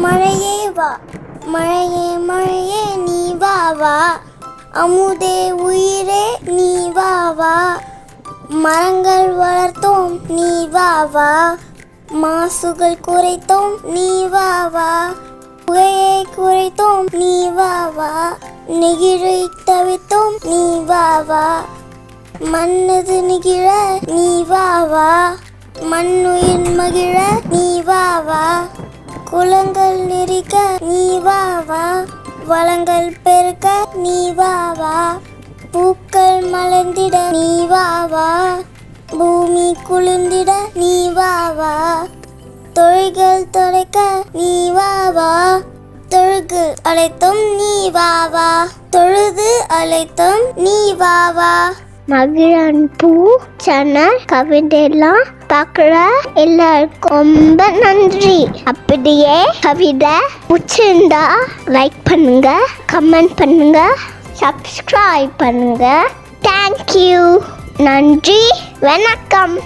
மழையே வா மழையே மழையே நீ வா வா. அமுதே உயிரே நீ வா வா. மரங்கள் வளர்த்தோம் நீ வா வா. மாசுகள் குறைத்தோம் நீ வா வா. புகையை குறைத்தோம் நீ வா வா. நெகிழை தவித்தோம் நீ வா வா. மன்னது நிகிழ நீ வா வா. மண்ணுயிர் மகிழ நீ வா வா. குளங்கள் நெறிக்க நீ வா வா. வளங்கள் பெருக்க நீ வா வா. பூக்கள் மலர்ந்திட நீ வா வா. பூமி குளிர்ந்திட நீ வா வா. தொழில்கள் தொலைக்க நீ வா வா. தொழுகு அழைத்தும் நீ வா வா. தொழுது அழைத்தும் நீ வா வா. மகிழன் பூ சேனல் கவிதையெல்லாம் பார்க்குற எல்லாருக்கும் ரொம்ப நன்றி. அப்படியே கவிதை பிடிச்சிருந்தா லைக் பண்ணுங்க கமெண்ட் பண்ணுங்க சப்ஸ்கிரைப் பண்ணுங்க. தேங்க்யூ நன்றி வணக்கம்.